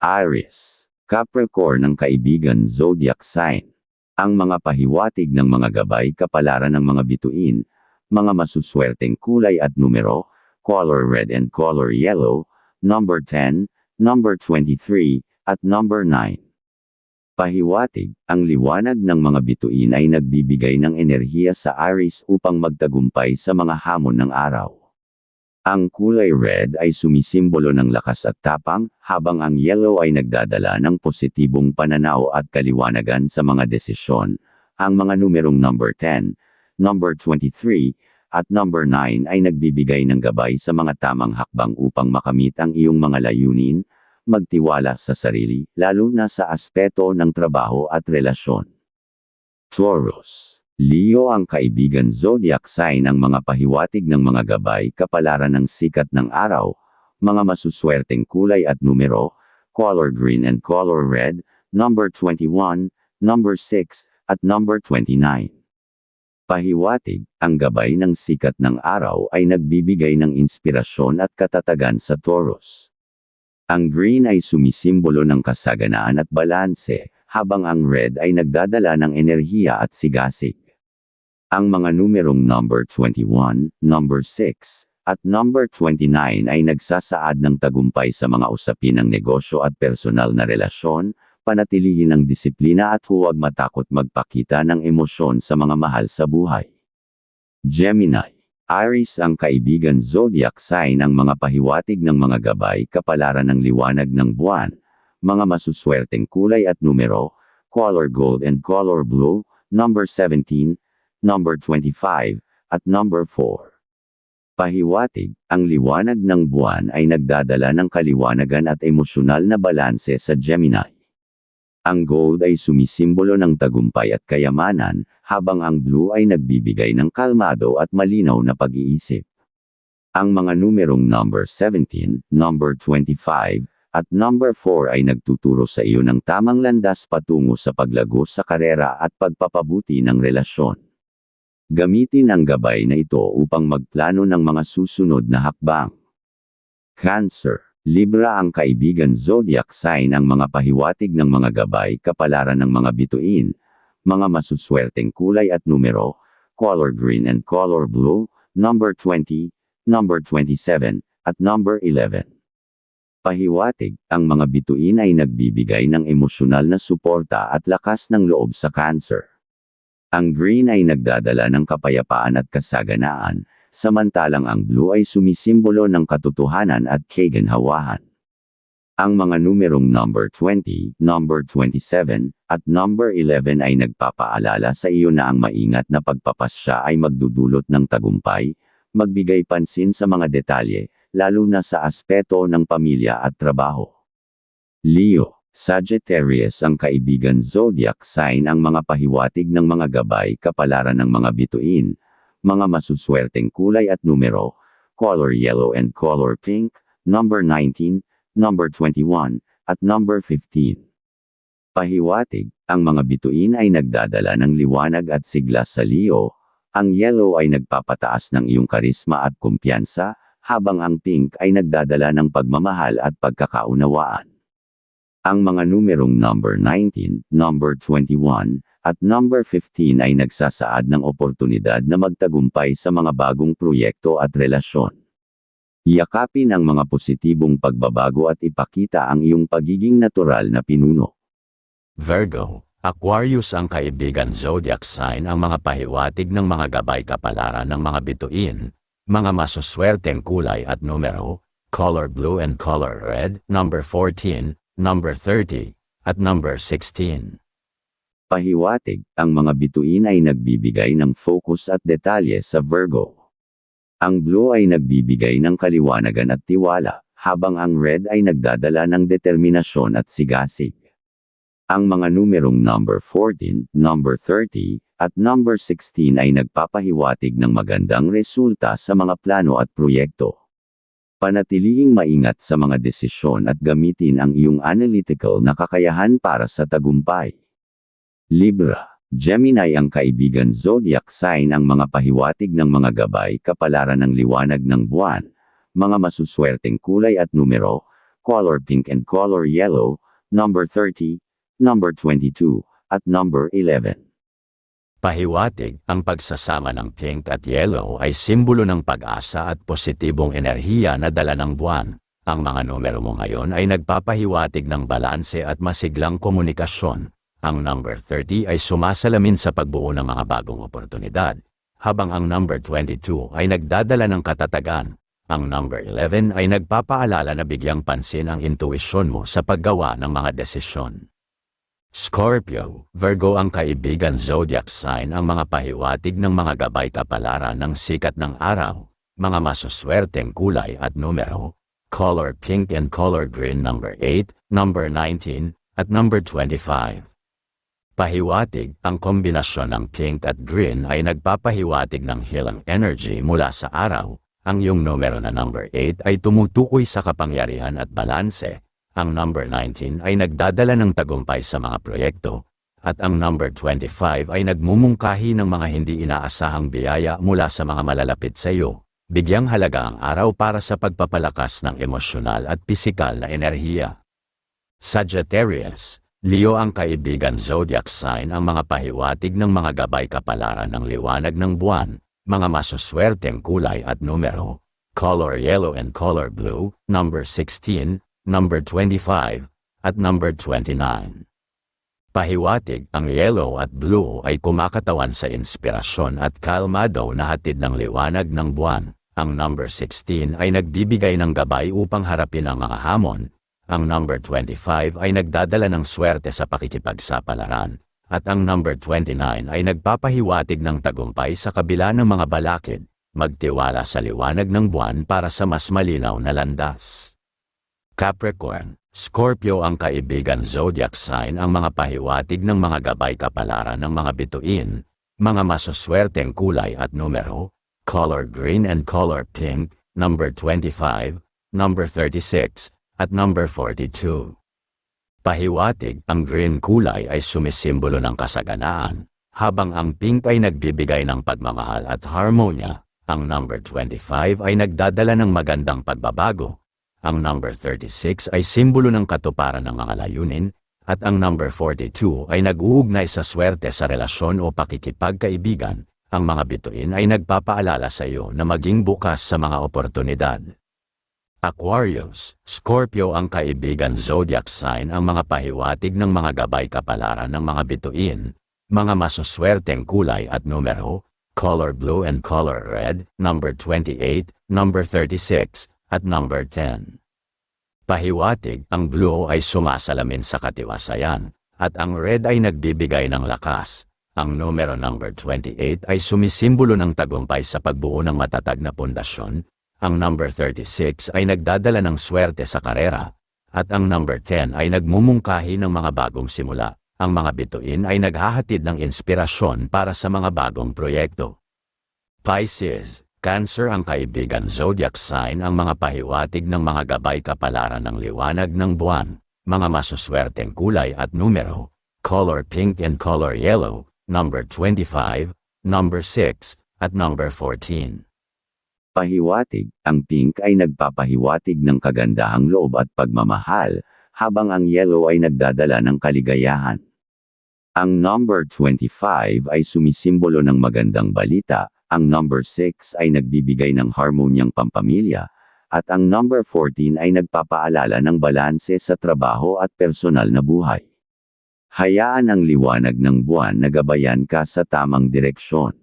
Aries, Capricorn ng kaibigan zodiac sign. Ang mga pahiwatig ng mga gabay kapalaran ng mga bituin, mga masuswerteng kulay at numero, color red and color yellow, number 10, number 23, at number 9. Pahiwatig, ang liwanag ng mga bituin ay nagbibigay ng enerhiya sa Aries upang magtagumpay sa mga hamon ng araw. Ang kulay red ay sumisimbolo ng lakas at tapang, habang ang yellow ay nagdadala ng positibong pananaw at kaliwanagan sa mga desisyon. Ang mga numerong number 10, number 23, at number 9 ay nagbibigay ng gabay sa mga tamang hakbang upang makamit ang iyong mga layunin, magtiwala sa sarili, lalo na sa aspeto ng trabaho at relasyon. Taurus Leo ang kaibigan zodiac sign ang mga pahiwatig ng mga gabay kapalaran ng sikat ng araw, mga masuswerteng kulay at numero, color green and color red, number 21, number 6, at number 29. Pahiwatig, ang gabay ng sikat ng araw ay nagbibigay ng inspirasyon at katatagan sa Taurus. Ang green ay sumisimbolo ng kasaganaan at balanse, habang ang red ay nagdadala ng enerhiya at sigasig. Ang mga numerong number 21, number 6, at number 29 ay nagsasaad ng tagumpay sa mga usapin ng negosyo at personal na relasyon, panatilihin ang disiplina at huwag matakot magpakita ng emosyon sa mga mahal sa buhay. Gemini Aries ang kaibigan zodiac sign ang mga pahiwatig ng mga gabay kapalaran ng liwanag ng buwan, mga masuswerteng kulay at numero, color gold and color blue, number 17, number 25, at number 4. Pahiwatig, ang liwanag ng buwan ay nagdadala ng kaliwanagan at emosyonal na balanse sa Gemini. Ang gold ay sumisimbolo ng tagumpay at kayamanan, habang ang blue ay nagbibigay ng kalmado at malinaw na pag-iisip. Ang mga numerong number 17, number 25, at number 4 ay nagtuturo sa iyo ng tamang landas patungo sa paglago sa karera at pagpapabuti ng relasyon. Gamitin ang gabay na ito upang magplano ng mga susunod na hakbang. Cancer. Libra ang kaibigan zodiac sign ang mga pahiwatig ng mga gabay kapalaran ng mga bituin, mga masuswerteng kulay at numero, color green and color blue, number 20, number 27, at number 11. Pahiwatig, ang mga bituin ay nagbibigay ng emosyonal na suporta at lakas ng loob sa cancer. Ang green ay nagdadala ng kapayapaan at kasaganaan, samantalang ang blue ay sumisimbolo ng katotohanan at kaganhawahan. Ang mga numerong number 20, number 27, at number 11 ay nagpapaalala sa iyo na ang maingat na pagpapasya ay magdudulot ng tagumpay, magbigay pansin sa mga detalye, lalo na sa aspeto ng pamilya at trabaho. Leo Sagittarius ang kaibigan zodiac sign ang mga pahiwatig ng mga gabay kapalaran ng mga bituin, mga masuswerteng kulay at numero, color yellow and color pink, number 19, number 21, at number 15. Pahiwatig, ang mga bituin ay nagdadala ng liwanag at sigla sa Leo, ang yellow ay nagpapataas ng iyong karisma at kumpiyansa, habang ang pink ay nagdadala ng pagmamahal at pagkakaunawaan. Ang mga numerong number 19, number 21, at number 15 ay nagsasaad ng oportunidad na magtagumpay sa mga bagong proyekto at relasyon. Yakapin ang mga positibong pagbabago at ipakita ang iyong pagiging natural na pinuno. Virgo, Aquarius ang kaibigan zodiac sign ang mga pahiwatig ng mga gabay kapalaran ng mga bituin, mga masuswerteng kulay at numero, color blue and color red, number 14, number 30, at number 16. Pahiwatig, ang mga bituin ay nagbibigay ng focus at detalye sa Virgo. Ang blue ay nagbibigay ng kaliwanagan at tiwala, habang ang red ay nagdadala ng determinasyon at sigasig. Ang mga numerong number 14, number 30, at number 16 ay nagpapahiwatig ng magandang resulta sa mga plano at proyekto. Panatilihing maingat sa mga desisyon at gamitin ang iyong analytical na kakayahan para sa tagumpay. Libra, Gemini ang kaibigan zodiac sign ang mga pahiwatig ng mga gabay kapalaran ng liwanag ng buwan, mga masuswerteng kulay at numero, color pink and color yellow, number 30, number 22, at number 11. Pahiwatig, ang pagsasama ng pink at yellow ay simbolo ng pag-asa at positibong enerhiya na dala ng buwan. Ang mga numero mo ngayon ay nagpapahiwatig ng balanse at masiglang komunikasyon. Ang number 30 ay sumasalamin sa pagbuo ng mga bagong oportunidad, habang ang number 22 ay nagdadala ng katatagan. Ang number 11 ay nagpapaalala na bigyang pansin ang intuisyon mo sa paggawa ng mga desisyon. Scorpio, Virgo ang kaibigan zodiac sign ang mga pahiwatig ng mga gabay kapalaran ng sikat ng araw, mga masuswerteng kulay at numero, color pink and color green number 8, number 19, at number 25. Pahiwatig, ang kombinasyon ng pink at green ay nagpapahiwatig ng healing energy mula sa araw. Ang iyong numero na number 8 ay tumutukoy sa kapangyarihan at balanse. Ang number 19 ay nagdadala ng tagumpay sa mga proyekto. At ang number 25 ay nagmumungkahi ng mga hindi inaasahang biyaya mula sa mga malalapit sa iyo. Bigyang halaga ang araw para sa pagpapalakas ng emosyonal at pisikal na enerhiya. Sagittarius, Leo ang kaibigan zodiac sign ang mga pahiwatig ng mga gabay kapalaran ng liwanag ng buwan, mga masuswerteng kulay at numero, color yellow and color blue, number 16, number 25, at number 29. Pahiwatig, ang yellow at blue ay kumakatawan sa inspirasyon at kalmado na hatid ng liwanag ng buwan. Ang number 16 ay nagbibigay ng gabay upang harapin ang mga hamon. Ang number 25 ay nagdadala ng swerte sa pakikipagsapalaran. At ang number 29 ay nagpapahiwatig ng tagumpay sa kabila ng mga balakid. Magtiwala sa liwanag ng buwan para sa mas malinaw na landas. Capricorn, Scorpio ang kaibigan zodiac sign ang mga pahiwatig ng mga gabay kapalaran ng mga bituin, mga masuswerteng kulay at numero, color green and color pink, number 25, number 36, at number 42. Pahiwatig, ang green kulay ay sumisimbolo ng kasaganaan, habang ang pink ay nagbibigay ng pagmamahal at harmonya. Ang number 25 ay nagdadala ng magandang pagbabago. Ang number 36 ay simbolo ng katuparan ng mga layunin, at ang number 42 ay nag-uugnay sa swerte sa relasyon o pakikipagkaibigan. Ang mga bituin ay nagpapaalala sa iyo na maging bukas sa mga oportunidad. Aquarius, Scorpio ang kaibigan zodiac sign ang mga pahiwatig ng mga gabay kapalaran ng mga bituin, mga masuswerteng kulay at numero, color blue and color red, number 28, number 36, at number 10. Pahiwatig, ang blue ay sumasalamin sa katiwasayan, at ang red ay nagbibigay ng lakas. Ang numero number 28 ay sumisimbolo ng tagumpay sa pagbuo ng matatag na pundasyon, ang number 36 ay nagdadala ng swerte sa karera, at ang number 10 ay nagmumungkahi ng mga bagong simula. Ang mga bituin ay naghahatid ng inspirasyon para sa mga bagong proyekto. Pisces, Cancer ang kaibigan zodiac sign ang mga pahiwatig ng mga gabay kapalaran ng liwanag ng buwan, mga masuswerteng kulay at numero, color pink and color yellow, number 25, number 6, at number 14. Pahiwatig, ang pink ay nagpapahiwatig ng kagandahang loob at pagmamahal, habang ang yellow ay nagdadala ng kaligayahan. Ang number 25 ay sumisimbolo ng magandang balita, ang number 6 ay nagbibigay ng harmonyang pampamilya, at ang number 14 ay nagpapaalala ng balanse sa trabaho at personal na buhay. Hayaan ang liwanag ng buwan na gabayan ka sa tamang direksyon.